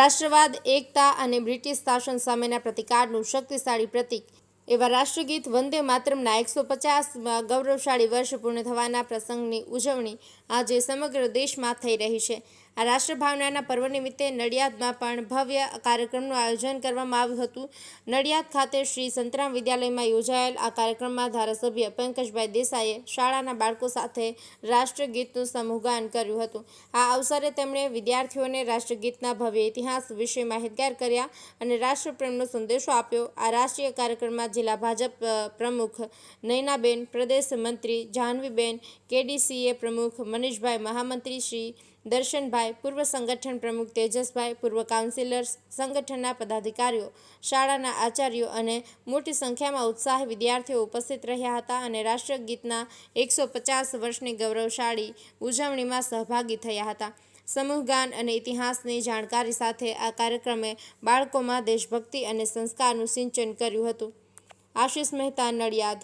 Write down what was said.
રાષ્ટ્રવાદ, એકતા અને બ્રિટિશ શાસન સામેના પ્રતિકારનું શક્તિશાળી પ્રતીક. એવા રાષ્ટ્રગીત વંદે માતરમના એકસો પચાસમાં ગૌરવશાળી વર્ષ પૂર્ણ થવાના પ્રસંગની ઉજવણી આજે સમગ્ર દેશમાં થઈ રહી છે. આ રાષ્ટ્રભાવનાના પર્વ નિમિત્તે નડિયાદમાં પણ ભવ્ય કાર્યક્રમનું આયોજન કરવામાં આવ્યું હતું. નડિયાદ ખાતે શ્રી સંતરામ વિદ્યાલયમાં યોજાયેલ આ કાર્યક્રમમાં ધારાસભ્ય પંકજભાઈ દેસાઈએ શાળાના બાળકો સાથે રાષ્ટ્રગીતનું સમૂહગાન કર્યું હતું. આ અવસરે તેમણે વિદ્યાર્થીઓને રાષ્ટ્રગીતના ભવ્ય ઇતિહાસ વિશે માહિતગાર કર્યા અને રાષ્ટ્રપ્રેમનો સંદેશો આપ્યો. આ રાષ્ટ્રીય કાર્યક્રમમાં જિલ્લા ભાજપ પ્રમુખ નયનાબેન પ્રદેશ મંત્રી જાહ્નવીબેન કેડીસીએ પ્રમુખ મનીષભાઈ મહામંત્રી શ્રી દર્શનભાઈ, પૂર્વ સંગઠન પ્રમુખ તેજસભાઈ, પૂર્વ કાઉન્સિલર્સ સંગઠનના પદાધિકારીઓ, શાળાના આચાર્યો અને મોટી સંખ્યામાં ઉત્સાહી વિદ્યાર્થીઓ ઉપસ્થિત રહ્યા હતા અને રાષ્ટ્રગીતના એકસો પચાસ વર્ષની ગૌરવશાળી ઉજવણીમાં સહભાગી થયા હતા. સમૂહગાન અને ઇતિહાસની જાણકારી સાથે આ કાર્યક્રમે બાળકોમાં દેશભક્તિ અને સંસ્કારનું સિંચન કર્યું હતું. આશિષ મહેતા, નડિયાદ.